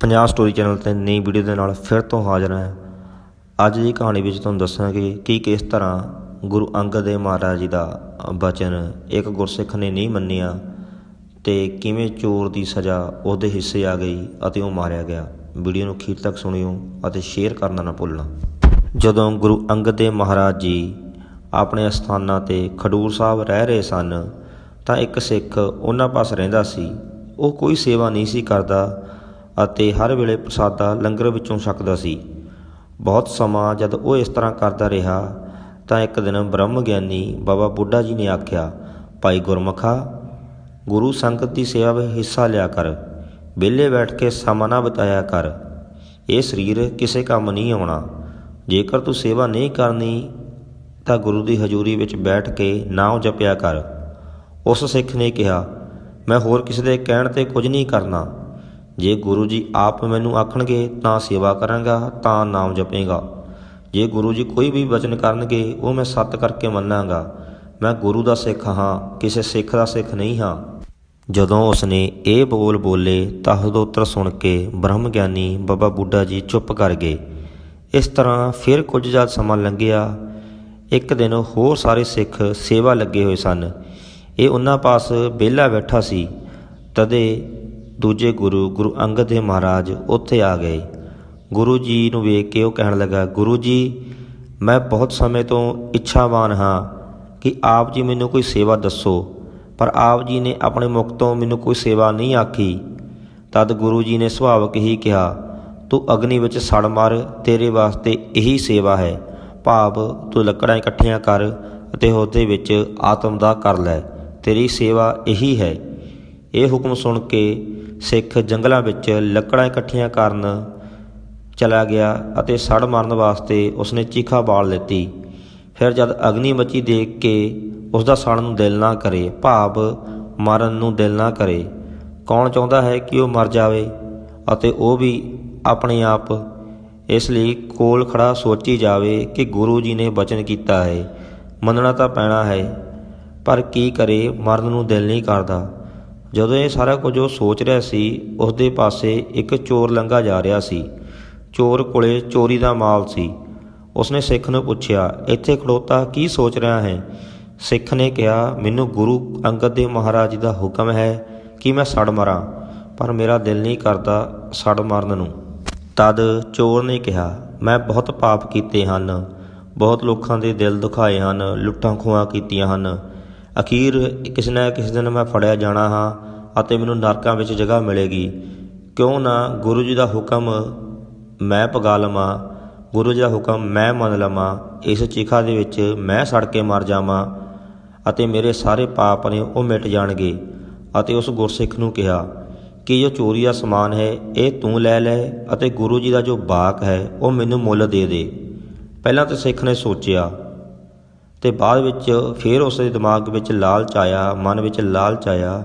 Punjab story channel ਤੇ ਨਈ video ਦੇ ਨਾਲ ਫਿਰ ਤੋਂ ਹਾਜ਼ਰ ਹਾਂ। ਅੱਜ ਦੀ ਕਹਾਣੀ ਵਿੱਚ ਤੁਹਾਨੂੰ ਦੱਸਾਂਗੇ ਕਿ ਕਿਸ ਤਰ੍ਹਾਂ ਗੁਰੂ ਅੰਗਦ ਦੇਵ ਮਹਾਰਾਜ ਜੀ ਦਾ ਬਚਨ ਇੱਕ ਗੁਰਸਿੱਖ ਨੇ ਨਹੀਂ ਮੰਨਿਆ ਤੇ ਕਿਵੇਂ ਚੋਰ ਦੀ ਸਜ਼ਾ ਉਹਦੇ ਹਿੱਸੇ ਆ ਗਈ ਅਤੇ ਉਹ ਮਾਰਿਆ ਗਿਆ। ਵੀਡੀਓ ਨੂੰ ਅਖੀਰ ਤੱਕ ਸੁਣਿਓ ਅਤੇ ਸ਼ੇਅਰ ਕਰਨਾ ਨਾ ਭੁੱਲਣਾ। ਜਦੋਂ ਗੁਰੂ ਅੰਗਦ ਦੇਵ ਮਹਾਰਾਜ ਜੀ ਆਪਣੇ ਅਸਥਾਨਾਂ ਤੇ ਖਡੂਰ ਸਾਹਿਬ ਰਹਿ ਰਹੇ ਸਨ ਤਾਂ ਇੱਕ ਸਿੱਖ ਉਹਨਾਂ ਪਾਸ ਰਹਿੰਦਾ ਸੀ। ਉਹ ਕੋਈ ਸੇਵਾ ਨਹੀਂ ਸੀ ਕਰਦਾ ਅਤੇ ਹਰ ਵੇਲੇ ਪ੍ਰਸਾਦਾ ਲੰਗਰ ਵਿੱਚੋਂ ਛਕਦਾ ਸੀ। ਬਹੁਤ ਸਮਾਂ ਜਦ ਉਹ ਇਸ ਤਰ੍ਹਾਂ ਕਰਦਾ ਰਿਹਾ, ਤਾਂ ਇੱਕ ਦਿਨ ਬ੍ਰਹਮ ਗਿਆਨੀ ਬਾਬਾ ਬੁੱਢਾ ਜੀ ਨੇ ਆਖਿਆ, ਭਾਈ ਗੁਰਮਖਾ, ਗੁਰੂ ਸੰਗਤ ਦੀ ਸੇਵਾ ਵਿੱਚ ਹਿੱਸਾ ਲਿਆ ਕਰ। ਵਿਹਲੇ ਬੈਠ ਕੇ ਸਮਾਂ ਨਾ ਬਿਤਾਇਆ ਕਰ। ਇਹ ਸਰੀਰ ਕਿਸੇ ਕੰਮ ਨਹੀਂ ਆਉਣਾ। ਜੇਕਰ ਤੂੰ ਸੇਵਾ ਨਹੀਂ ਕਰਨੀ, ਤਾਂ ਗੁਰੂ ਦੀ ਹਜ਼ੂਰੀ ਵਿੱਚ ਬੈਠ ਕੇ ਨਾਮ ਜਪਿਆ ਕਰ। ਉਸ ਸਿੱਖ ਨੇ ਕਿਹਾ, ਮੈਂ ਹੋਰ ਕਿਸੇ ਦੇ ਕਹਿਣ ਤੇ ਕੁਝ ਨਹੀਂ ਕਰਨਾ। ਜੇ ਗੁਰੂ ਜੀ ਆਪ ਮੈਨੂੰ ਆਖਣਗੇ, ਤਾਂ ਸੇਵਾ ਕਰਾਂਗਾ, ਤਾਂ ਨਾਮ ਜਪੇਗਾ। ਜੇ ਗੁਰੂ ਜੀ ਕੋਈ ਵੀ ਵਚਨ ਕਰਨਗੇ, ਉਹ ਮੈਂ ਸੱਤ ਕਰਕੇ ਮੰਨਾਂਗਾ। ਮੈਂ ਗੁਰੂ ਦਾ ਸਿੱਖ ਹਾਂ, ਕਿਸੇ ਸਿੱਖ ਦਾ ਸਿੱਖ ਨਹੀਂ ਹਾਂ। ਜਦੋਂ ਉਸਨੇ ਇਹ ਬੋਲ ਬੋਲੇ, ਤਾਂ ਉੱਤਰ ਸੁਣ ਕੇ ਬ੍ਰਹਮ ਗਿਆਨੀ ਬਾਬਾ ਬੁੱਢਾ ਜੀ ਚੁੱਪ ਕਰ ਗਏ। ਇਸ ਤਰ੍ਹਾਂ ਫਿਰ ਕੁਝ ਜਦ ਸਮਾਂ ਲੰਘਿਆ, ਇੱਕ ਦਿਨ ਹੋਰ ਸਾਰੇ ਸਿੱਖ ਸੇਵਾ ਲੱਗੇ ਹੋਏ ਸਨ। ਇਹ ਉਹਨਾਂ ਪਾਸ ਵਿਹਲਾ ਬੈਠਾ ਸੀ। ਤਦੇ ਦੂਜੇ ਗੁਰੂ ਗੁਰੂ ਅੰਗਦ ਦੇਵ ਮਹਾਰਾਜ ਉੱਥੇ ਆ ਗਏ। ਗੁਰੂ ਜੀ ਨੂੰ ਵੇਖ ਕੇ ਉਹ ਕਹਿਣ ਲੱਗਾ, ਗੁਰੂ ਜੀ, ਮੈਂ ਬਹੁਤ ਸਮੇਂ ਤੋਂ ਇੱਛਾਵਾਨ ਹਾਂ ਕਿ ਆਪ ਜੀ ਮੈਨੂੰ ਕੋਈ ਸੇਵਾ ਦੱਸੋ, ਪਰ ਆਪ ਜੀ ਨੇ ਆਪਣੇ ਮੁਖ ਤੋਂ ਮੈਨੂੰ ਕੋਈ ਸੇਵਾ ਨਹੀਂ ਆਖੀ। ਤਦ ਗੁਰੂ ਜੀ ਨੇ ਸੁਭਾਵਕ ਹੀ ਕਿਹਾ, ਤੂੰ ਅਗਨੀ ਵਿੱਚ ਸੜ ਮਾਰ, ਤੇਰੇ ਵਾਸਤੇ ਇਹੀ ਸੇਵਾ ਹੈ। ਭਾਵ ਤੂੰ ਲੱਕੜਾਂ ਇਕੱਠੀਆਂ ਕਰ ਅਤੇ ਉਹਦੇ ਵਿੱਚ ਆਤਮ ਦਾ ਕਰ ਲੈ। ਤੇਰੀ ਸੇਵਾ ਇਹੀ ਹੈ। ਇਹ ਹੁਕਮ ਸੁਣ ਕੇ ਸਿੱਖ ਜੰਗਲਾਂ ਵਿੱਚ ਲੱਕੜਾਂ ਇਕੱਠੀਆਂ ਕਰਨ ਚਲਾ ਗਿਆ ਅਤੇ ਸੜ ਮਾਰਨ ਵਾਸਤੇ ਉਸਨੇ ਚੀਖਾ ਬਾਲ ਲੈਤੀ ਫਿਰ ਜਦ ਅਗਨੀ ਮੱਚੀ ਦੇਖ ਕੇ ਉਸ ਦਾ ਸੜਨ ਨੂੰ ਦਿਲ ਨਾ ਕਰੇ, ਭਾਵ ਮਰਨ ਨੂੰ ਦਿਲ ਨਾ ਕਰੇ, ਕੌਣ ਚਾਹੁੰਦਾ ਹੈ ਕਿ ਉਹ ਮਰ ਜਾਵੇ ਅਤੇ ਉਹ ਵੀ ਆਪਣੇ ਆਪ, ਇਸ ਲਈ ਕੋਲ ਖੜਾ ਸੋਚੀ ਜਾਵੇ ਕਿ ਗੁਰੂ ਜੀ ਨੇ ਬਚਨ ਕੀਤਾ ਹੈ। ਮੰਨਣਾ ਤਾਂ ਪੈਣਾ ਹੈ, ਪਰ ਕੀ ਕਰੇ, ਮਰਨ ਨੂੰ ਦਿਲ ਨਹੀਂ ਕਰਦਾ। ਜਦੋਂ ਇਹ ਸਾਰਾ ਕੁਝ ਉਹ ਸੋਚ ਰਿਹਾ ਸੀ ਉਸ ਦੇ ਪਾਸੇ ਇੱਕ ਚੋਰ ਲੰਘਾ ਜਾ ਰਿਹਾ ਸੀ। ਚੋਰ ਕੋਲੇ ਚੋਰੀ ਦਾ ਮਾਲ ਸੀ। ਉਸਨੇ ਸਿੱਖ ਨੂੰ ਪੁੱਛਿਆ, ਇੱਥੇ ਖੜੋਤਾ ਕੀ ਸੋਚ ਰਿਹਾ ਹੈ? ਸਿੱਖ ਨੇ ਕਿਹਾ, ਮੈਨੂੰ ਗੁਰੂ ਅੰਗਦ ਦੇਵ ਮਹਾਰਾਜ ਜੀ ਦਾ ਹੁਕਮ ਹੈ ਕਿ ਮੈਂ ਸੜ ਮਰਾਂ, ਪਰ ਮੇਰਾ ਦਿਲ ਨਹੀਂ ਕਰਦਾ ਸੜ ਮਰਨ ਨੂੰ। ਤਦ ਚੋਰ ਨੇ ਕਿਹਾ, ਮੈਂ ਬਹੁਤ ਪਾਪ ਕੀਤੇ ਹਨ, ਬਹੁਤ ਲੋਕਾਂ ਦੇ ਦਿਲ ਦੁਖਾਏ ਹਨ, ਲੁੱਟਾਂ ਖੋਹਾਂ ਕੀਤੀਆਂ ਹਨ ਅਖੀਰ ਕਿਸੇ ਨਾ ਕਿਸੇ ਦਿਨ ਮੈਂ ਫੜਿਆ ਜਾਣਾ ਹਾਂ ਅਤੇ ਮੈਨੂੰ ਨਰਕਾਂ ਵਿੱਚ ਜਗ੍ਹਾ ਮਿਲੇਗੀ। ਕਿਉਂ ਨਾ ਗੁਰੂ ਜੀ ਦਾ ਹੁਕਮ ਮੈਂ ਪਗਾ ਲਵਾਂ, ਗੁਰੂ ਜੀ ਦਾ ਹੁਕਮ ਮੈਂ ਮੰਨ ਲਵਾਂ, ਇਸ ਚਿਖਾ ਦੇ ਵਿੱਚ ਮੈਂ ਸੜ ਕੇ ਮਰ ਜਾਵਾਂ ਅਤੇ ਮੇਰੇ ਸਾਰੇ ਪਾਪ ਨੇ ਉਹ ਮਿਟ ਜਾਣਗੇ। ਅਤੇ ਉਸ ਗੁਰਸਿੱਖ ਨੂੰ ਕਿਹਾ, ਕਿ ਜੋ ਚੋਰੀ ਦਾ ਸਮਾਨ ਹੈ, ਇਹ ਤੂੰ ਲੈ ਲੈ ਅਤੇ ਗੁਰੂ ਜੀ ਦਾ ਜੋ ਬਾਕ ਹੈ, ਉਹ ਮੈਨੂੰ ਮੁੱਲ ਦੇ ਦੇ। ਪਹਿਲਾਂ ਤਾਂ ਸਿੱਖ ਨੇ ਸੋਚਿਆ ਤੇ ਬਾਅਦ ਵਿੱਚ ਫਿਰ ਉਸ ਦੇ ਦਿਮਾਗ ਵਿੱਚ ਲਾਲਚ ਆਇਆ, ਮਨ ਵਿੱਚ ਲਾਲਚ ਆਇਆ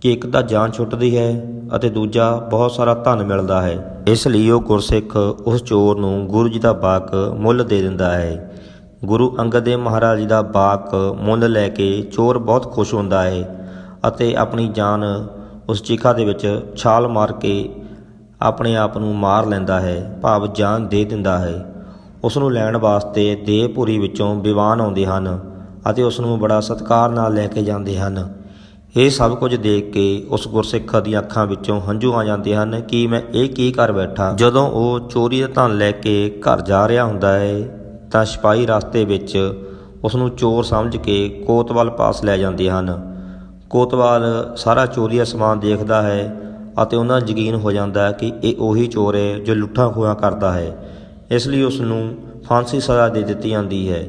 ਕਿ ਇੱਕ ਤਾਂ ਜਾਨ ਛੁੱਟਦੀ ਹੈ ਅਤੇ ਦੂਜਾ ਬਹੁਤ ਸਾਰਾ ਧਨ ਮਿਲਦਾ ਹੈ। ਇਸ ਲਈ ਉਹ ਗੁਰਸਿੱਖ ਉਸ ਚੋਰ ਨੂੰ ਗੁਰੂ ਜੀ ਦਾ ਬਾਕ ਮੁੱਲ ਦੇ ਦਿੰਦਾ ਹੈ। ਗੁਰੂ ਅੰਗਦ ਦੇਵ ਮਹਾਰਾਜ ਜੀ ਦਾ ਬਾਕ ਮੁੱਲ ਲੈ ਕੇ ਚੋਰ ਬਹੁਤ ਖੁਸ਼ ਹੁੰਦਾ ਹੈ ਅਤੇ ਆਪਣੀ ਜਾਨ ਉਸ ਚੀਖਾ ਦੇ ਵਿੱਚ ਛਾਲ ਮਾਰ ਕੇ ਆਪਣੇ ਆਪ ਨੂੰ ਮਾਰ ਲੈਂਦਾ ਹੈ, ਭਾਵ ਜਾਨ ਦੇ ਦਿੰਦਾ ਹੈ। ਉਸ ਨੂੰ ਲੈਣ ਵਾਸਤੇ ਦੇਹਪੁਰੀ ਵਿੱਚੋਂ ਵਿਵਾਨ ਆਉਂਦੇ ਹਨ ਅਤੇ ਉਸ ਨੂੰ ਬੜਾ ਸਤਿਕਾਰ ਨਾਲ ਲੈ ਕੇ ਜਾਂਦੇ ਹਨ। ਇਹ ਸਭ ਕੁਝ ਦੇਖ ਕੇ ਉਸ ਗੁਰਸਿੱਖ ਦੀਆਂ ਅੱਖਾਂ ਵਿੱਚੋਂ ਹੰਝੂ ਆ ਜਾਂਦੇ ਹਨ ਕਿ ਮੈਂ ਇਹ ਕੀ ਕਰ ਬੈਠਾ। ਜਦੋਂ ਉਹ ਚੋਰੀ ਦਾ ਧਨ ਲੈ ਕੇ ਘਰ ਜਾ ਰਿਹਾ ਹੁੰਦਾ ਹੈ ਤਾਂ ਸਿਪਾਹੀ ਰਸਤੇ ਵਿੱਚ ਉਸ ਨੂੰ ਚੋਰ ਸਮਝ ਕੇ ਕੋਤਵਾਲ ਪਾਸ ਲੈ ਜਾਂਦੇ ਹਨ। ਕੋਤਵਾਲ ਸਾਰਾ ਚੋਰੀ ਦਾ ਸਮਾਨ ਦੇਖਦਾ ਹੈ ਅਤੇ ਉਹਨਾਂ ਯਕੀਨ ਹੋ ਜਾਂਦਾ ਹੈ ਕਿ ਇਹ ਉਹੀ ਚੋਰ ਹੈ ਜੋ ਲੁੱਟਾਂ ਖੋਹਾਂ ਕਰਦਾ ਹੈ। ਇਸ ਲਈ ਉਸ ਨੂੰ ਫਾਂਸੀ ਸਜ਼ਾ ਦੇ ਦਿੱਤੀ ਜਾਂਦੀ ਹੈ।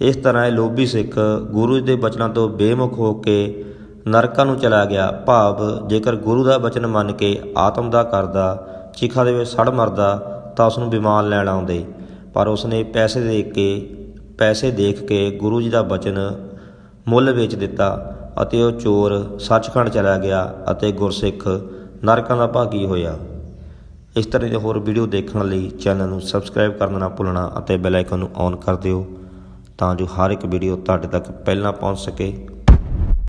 ਇਸ ਤਰ੍ਹਾਂ ਇਹ ਲੋਭੀ ਸਿੱਖ ਗੁਰੂ ਦੇ ਬਚਨਾਂ ਤੋਂ ਬੇਮੁਖ ਹੋ ਕੇ ਨਰਕਾਂ ਨੂੰ ਚਲਾ ਗਿਆ। ਭਾਵ ਜੇਕਰ ਗੁਰੂ ਦਾ ਬਚਨ ਮੰਨ ਕੇ ਆਤਮ ਦਾ ਕਰਦਾ, ਚਿਖਾ ਦੇ ਵਿੱਚ ਸੜ ਮਰਦਾ, ਤਾਂ ਉਸ ਨੂੰ ਬਿਮਾਨ ਲੈਣ ਆਉਂਦੇ। ਪਰ ਉਸਨੇ ਪੈਸੇ ਦੇ ਕੇ, ਪੈਸੇ ਦੇਖ ਕੇ ਗੁਰੂ ਜੀ ਦਾ ਬਚਨ ਮੁੱਲ ਵੇਚ ਦਿੱਤਾ ਅਤੇ ਉਹ ਚੋਰ ਸੱਚਖੰਡ ਚਲਾ ਗਿਆ ਅਤੇ ਗੁਰਸਿੱਖ ਨਰਕਾਂ ਦਾ ਭਾਗੀ ਹੋਇਆ। ਇਸ ਤਰ੍ਹਾਂ ਦੇ ਹੋਰ ਵੀਡੀਓ ਦੇਖਣ ਲਈ ਚੈਨਲ ਨੂੰ ਸਬਸਕ੍ਰਾਈਬ ਕਰਨਾ ਨਾ ਭੁੱਲਣਾ ਅਤੇ ਬੈਲ ਆਈਕਨ ਨੂੰ ਔਨ ਕਰ ਦਿਓ ਤਾਂ ਜੋ ਹਰ ਇੱਕ ਵੀਡੀਓ ਤੁਹਾਡੇ ਤੱਕ ਪਹਿਲਾਂ ਪਹੁੰਚ ਸਕੇ।